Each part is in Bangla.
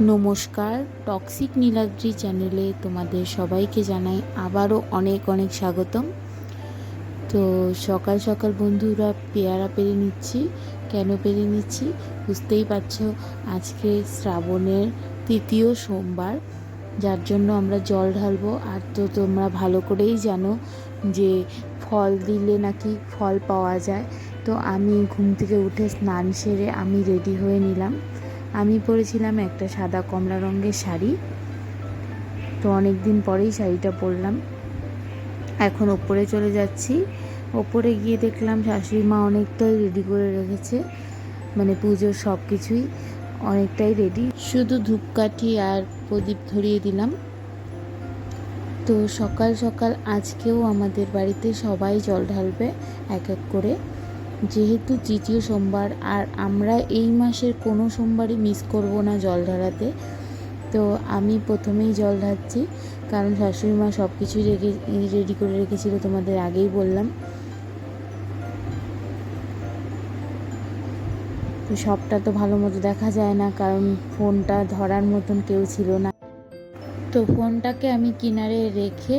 নমস্কার টক্সিক নীলাদ্রি চ্যানেলে তোমাদের সবাইকে জানাই আবারও অনেক অনেক স্বাগতম। তো সকাল সকাল বন্ধুরা পেয়ারা পেরে নিচ্ছি, কেন পেরে নিচ্ছি বুঝতেই পারছ, আজকে শ্রাবণের তৃতীয় সোমবার, যার জন্য আমরা জল ঢালবো। আর তো তোমরা ভালো করেই জানো যে ফল দিলে নাকি ফল পাওয়া যায়। তো আমি ঘুম থেকে উঠে স্নান সেরে আমি রেডি হয়ে নিলাম। আমি পরেছিলাম একটা সাদা কমলা রঙের শাড়ি। তো অনেক দিন পরেই শাড়িটা পরলাম। এখন ওপরে চলে যাচ্ছি। ওপরে গিয়ে দেখলাম শাশুড়ি মা অনেকটাই রেডি করে রেখেছে। মানে পুজোর সব কিছুই অনেকটাই রেডি শুধু ধূপকাঠি আর প্রদীপ ধরিয়ে দিলাম। তো সকাল সকাল আজকেও আমাদের বাড়িতে সবাই জল ঢালবে, এক এক করে। যেহেতু তৃতীয় সোমবার, আর আমরা এই মাসের কোনো সোমবারই মিস করব না জল ঢালাতে। তো আমি প্রথমেই জল ঢালছি, কারণ শাশুড়ি মা সব কিছুই রেখে রেডি করে রেখেছিল, তোমাদের আগেই বললাম। তো সবটা তো ভালো মতো দেখা যায় না, কারণ ফোনটা ধরার মতন কেউ ছিল না। তো ফোনটাকে আমি কিনারে রেখে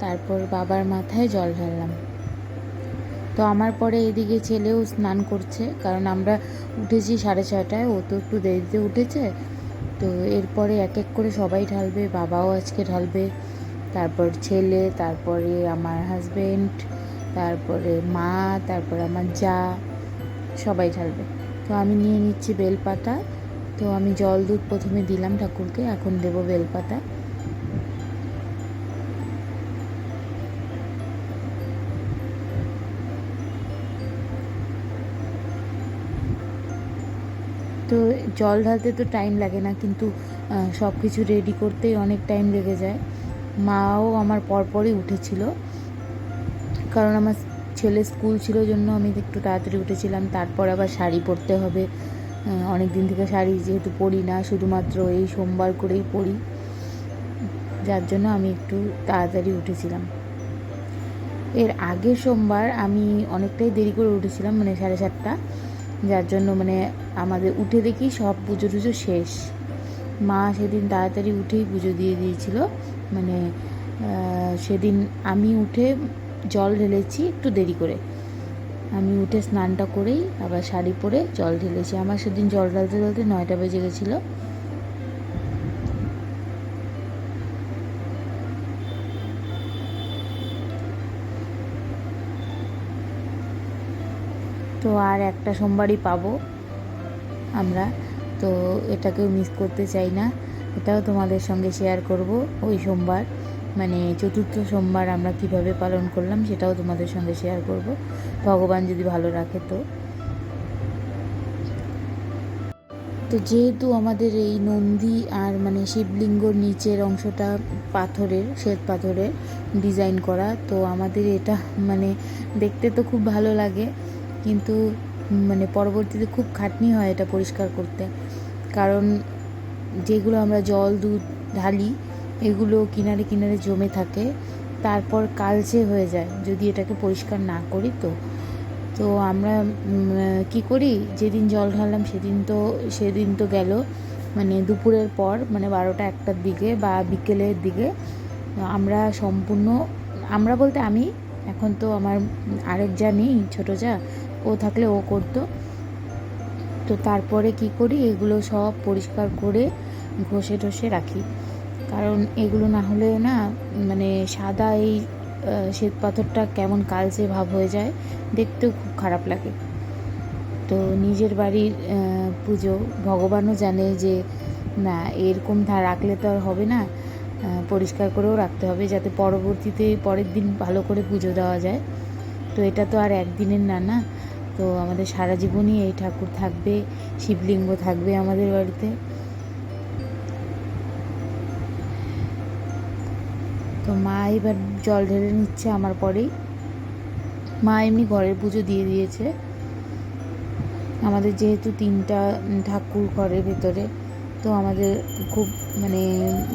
তারপর বাবার মাথায় জল ঢাললাম। তো আমার পরে এদিকে ছেলেও স্নান করছে, কারণ আমরা উঠেছি সাড়ে ছয়টায়, ও তো একটু দেরিতে উঠেছে। তো এরপরে এক এক করে সবাই ঢালবে, বাবাও আজকে ঢালবে। তারপর ছেলে, তারপরে আমার হাজবেন্ড তারপরে মা, তারপরে আমার যা, সবাই ঢালবে। তো আমি নিয়ে নিচ্ছি বেলপাতা। তো আমি জল দুধ প্রথমে দিলাম ঠাকুরকে, এখন দেবো বেলপাতা। তো জল ঢালতে তো টাইম লাগে না, কিন্তু সব কিছু রেডি করতেই অনেক টাইম লেগে যায়। মাও আমার পরপরই উঠেছিল। কারণ আমার ছেলে স্কুল ছিল জন্য আমি একটু তাড়াতাড়ি উঠেছিলাম, তারপর আবার শাড়ি পরতে হবে। অনেক দিন থেকে শাড়ি যেহেতু পরি না, শুধুমাত্র এই সোমবার করেই পরি। যার জন্য আমি একটু তাড়াতাড়ি উঠেছিলাম। এর আগের সোমবার আমি অনেকটাই দেরি করে উঠেছিলাম মানে সাড়ে সাতটা। যার জন্য মানে আমাদের উঠে দেখি সব পুজো টুজো শেষ। মা সেদিন তাড়াতাড়ি উঠেই পুজো দিয়ে দিয়েছিল। মানে সেদিন আমি উঠে জল ঢেলেছি একটু দেরি করে। আমি উঠে স্নানটা করেই আবার শাড়ি পরে জল ঢেলেছি। আমার সেদিন জল ঢালতে ঢালতে নয়টা বেজে গেছিল। তো আর একটা সোমবারই পাবো আমরা। তো এটাকেও মিস করতে চাই না। এটাও তোমাদের সঙ্গে শেয়ার করব ওই সোমবার। মানে চতুর্থ সোমবার আমরা কীভাবে পালন করলাম সেটাও তোমাদের সঙ্গে শেয়ার করব। ভগবান যদি ভালো রাখে তো। তো যেহেতু আমাদের এই নন্দী আর মানে শিবলিঙ্গর নিচের অংশটা পাথরের, শ্বেত পাথরের ডিজাইন করা, তো আমাদের এটা মানে দেখতে তো খুব ভালো লাগে। কিন্তু মানে পরবর্তীতে খুব খাটনি হয় এটা পরিষ্কার করতে। কারণ যেগুলো আমরা জল, দুধ, ঢালি, এগুলো কিনারে কিনারে জমে থাকে, তারপর কালচে হয়ে যায় যদি এটাকে পরিষ্কার না করি তো। তো আমরা কি করি? যেদিন জল ঢাললাম সেদিন তো সেদিন তো গেল মানে দুপুরের পর মানে বারোটা একটার দিকে বা বিকেলের দিকে, আমরা সম্পূর্ণ, আমরা বলতে আমি, এখন তো আমার আরেক যা নেই ছোটো যা ও থাকলে ও করতো। তো তারপরে কি করি? এগুলো সব পরিষ্কার করে ঘষে ঠষে রাখি। কারণ এগুলো না হলে না মানে সাদা এই শ্বেত পাথরটা কেমন কালচে ভাব হয়ে যায়, দেখতেও খুব খারাপ লাগে। তো নিজের বাড়ির পুজো, ভগবানও জানে যে না, এরকম রাখলে তো আর হবে না। পরিষ্কার করেও রাখতে হবে যাতে পরবর্তীতে পরের দিন ভালো করে পুজো দেওয়া যায়। তো এটা তো আর একদিনের না না। তো আমাদের সারা জীবনই এই ঠাকুর থাকবে, শিবলিঙ্গ থাকবে আমাদের বাড়িতে। তো মা এবার জল ঢেলে নিচ্ছে আমার পরেই। মা এমনি ঘরের পুজো দিয়ে দিয়েছে। আমাদের যেহেতু তিনটা ঠাকুর ঘরের ভেতরে, তো আমাদের খুব মানে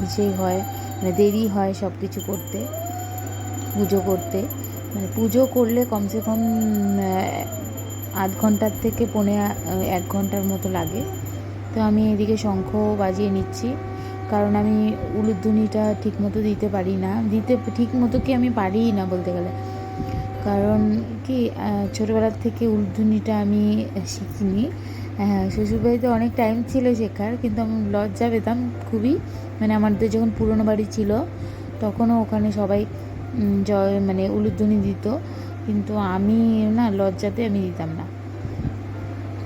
ইসে হয় মানে দেরি হয় সব কিছু করতে, পুজো করতে। মানে পুজো করলে কমসে কম আধ ঘণ্টার থেকে পৌনে এক ঘণ্টার মতো লাগে। তো আমি এদিকে শঙ্খ বাজিয়ে নিচ্ছি। কারণ আমি উলুধ্বনিটা ঠিক মতো দিতে পারি না। দিতে ঠিক মতো কি আমি পারিই না বলতে গেলে। কারণ কি ছোটোবেলার থেকে উলুধ্বনিটা আমি শিখিনি। হ্যাঁ শ্বশুরবাড়িতে অনেক টাইম ছিল শেখার, কিন্তু আমি লজ্জা পেতাম খুবই। মানে আমাদের যখন পুরনো বাড়ি ছিল, তখনও ওখানে সবাই জয় মানে উলুধ্বনি দিত। কিন্তু আমি না লজ্জাতে আমি দিতাম না।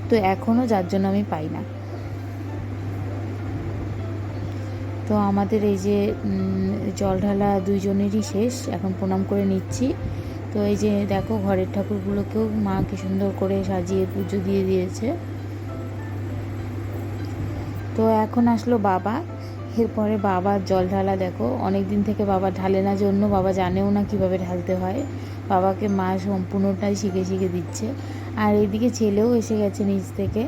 তো এখনও যার জন্য আমি পাই না। তো আমাদের এই যে জল ঢালা দুইজনেরই শেষ, এখন প্রণাম করে নিচ্ছি। তো এই যে দেখো, ঘরের ঠাকুরগুলোকেও মা কি সুন্দর করে সাজিয়ে পুজো দিয়ে দিয়েছে। তো এখন আসলো বাবা। এরপরে বাবার জল ঢালা, দেখো অনেক দিন থেকে বাবা ঢালে না জন্য বাবা জানেও না কীভাবে ঢালতে হয়। বাবাকে মা সম্পূর্ণটাই শিখে শিখে দিচ্ছে। আর এদিকে ছেলেও এসে গেছে নিচ থেকে,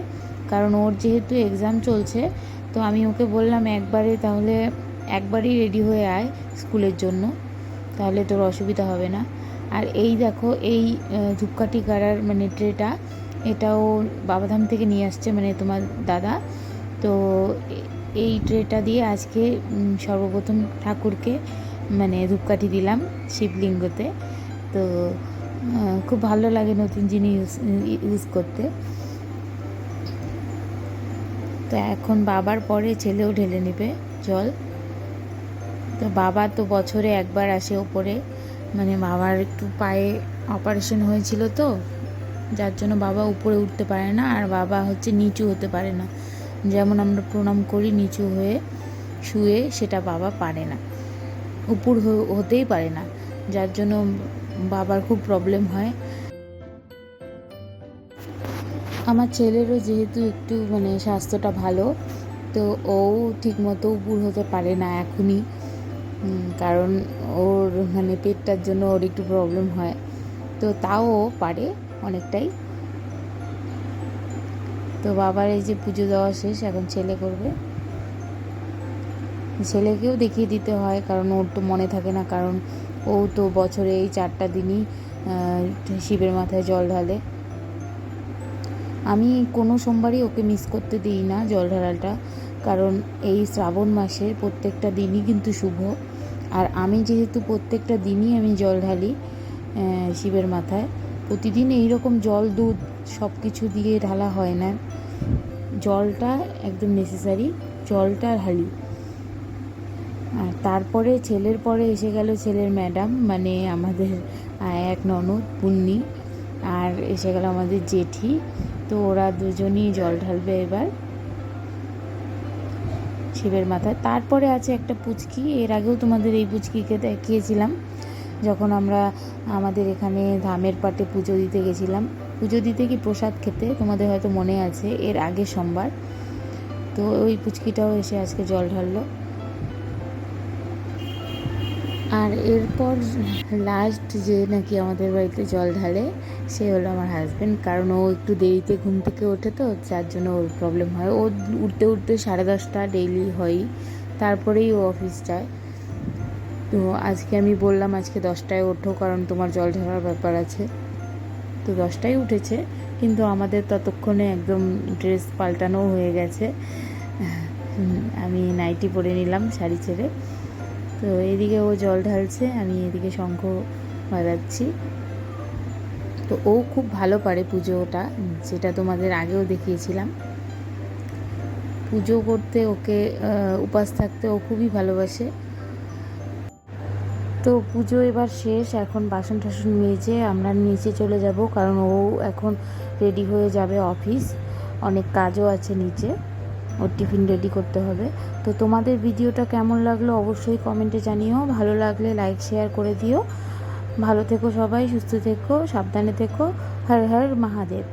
কারণ ওর যেহেতু এক্সাম চলছে, তো আমি ওকে বললাম, একবারে তাহলে একবারই রেডি হয়ে আয় স্কুলের জন্য, তাহলে তোর অসুবিধা হবে না। আর এই দেখো, এই ধূপকাঠি গাড়ার মানে ট্রেটা, এটাও বাবাধাম থেকে নিয়ে আসছে মানে তোমার দাদা। তো এই ট্রেটা দিয়ে আজকে সর্বপ্রথম ঠাকুরকে মানে ধূপকাঠি দিলাম শিবলিঙ্গতে। তো খুব ভালো লাগে নতুন জিনিস ইউজ করতে। তো এখন বাবার পরে ছেলেও ঢেলে নেবে জল। তো বাবা তো বছরে একবার আসে ওপরে। মানে বাবার একটু পায়ে অপারেশন হয়েছিল তো, যার জন্য বাবা উপরে উঠতে পারে না, আর বাবা হচ্ছে নিচু হতে পারে না। যেমন আমরা প্রণাম করি নিচু হয়ে শুয়ে, সেটা বাবা পারে না। উপর হতেই পারে না। যার জন্য বাবার খুব প্রবলেম হয়। আমার ছেলেরও যেহেতু একটু মানে স্বাস্থ্যটা ভালো, তো ও ঠিক মতো উপর হতে পারে না এখনই। কারণ ওর মানে পেটটার জন্য ওর একটু প্রবলেম হয়। তো তাও পারে অনেকটাই। তো বাবার এই যে পুজো দেওয়া শেষ, এখন ছেলে করবে। ছেলেকেও দেখিয়ে দিতে হয়, কারণ ওর তো মনে থাকে না, কারণ ও তো বছরে এই চারটা দিনই শিবের মাথায় জল ঢালে। আমি কোনো সোমবারই ওকে মিস করতে দিই না জল ঢালাটা, কারণ এই শ্রাবণ মাসের প্রত্যেকটা দিনই কিন্তু শুভ। আর আমি যেহেতু প্রত্যেকটা দিনই আমি জল ঢালি শিবের মাথায় প্রতিদিন এই রকম জল, দুধ সব কিছু দিয়ে ঢালা হয় না। জলটা একদম নেসেসারি জলটা ঢালি আর তারপরে ছেলের পরে এসে গেল ছেলের ম্যাডাম মানে আমাদের এক ননদ, পুন্নি আর এসে গেল আমাদের জেঠি। তো ওরা দুজনই জল ঢালবে এবার শিবের মাথায়। তারপরে আছে একটা পুচকি, এর আগেও তোমাদের এই পুচকিকে দেখিয়েছিলাম। যখন আমরা আমাদের এখানে ধামের পাটে পুজো দিতে গেছিলাম। পুজো দিতে কি প্রসাদ খেতে? তোমাদের হয়তো মনে আছে, এর আগে সোমবার। তো ওই পুচকিটাও এসে আজকে জল ঢাললো। আর এরপর লাস্ট যে নাকি আমাদের বাড়িতে জল ঢালে, সে হলো আমার হাজব্যান্ড কারণ ও একটু দেরিতে ঘুম থেকে ওঠে তো, যার জন্য ওর প্রবলেম হয়। ও উঠতে উঠতে সাড়ে দশটা ডেইলি হয়ই। তারপরেই ও অফিস যায়। তো আজকে আমি বললাম আজকে দশটায় ওঠো, কারণ তোমার জল ঝরার ব্যাপার আছে। তো দশটায় উঠেছে, কিন্তু আমাদের ততক্ষণে একদম ড্রেস পাল্টানো হয়ে গেছে। আমি নাইটি পরে নিলাম শাড়ি ছেড়ে। তো এদিকে ও জল ঢালছে, আমি এদিকে শঙ্খ বাজাচ্ছি। তো ও খুব ভালো পারে পুজোটা, যেটা তোমাদের আগেও দেখিয়েছিলাম। পুজো করতে ওকে উপাস থাকতে ও খুবই ভালোবাসে। তো পুজো এবার শেষ, এখন বাসন টাসন মেজে আমরা নিচে চলে যাব কারণ ও এখন রেডি হয়ে যাবে অফিস অনেক কাজও আছে নিচে, ওর টিফিন রেডি করতে হবে। তো তোমাদের ভিডিওটা কেমন লাগল অবশ্যই কমেন্টে জানিও। ভালো লাগলে লাইক শেয়ার করে দিও। ভালো থেকো সবাই, সুস্থ থেকো, সাবধানে থেকো। হর হর মহাদেব।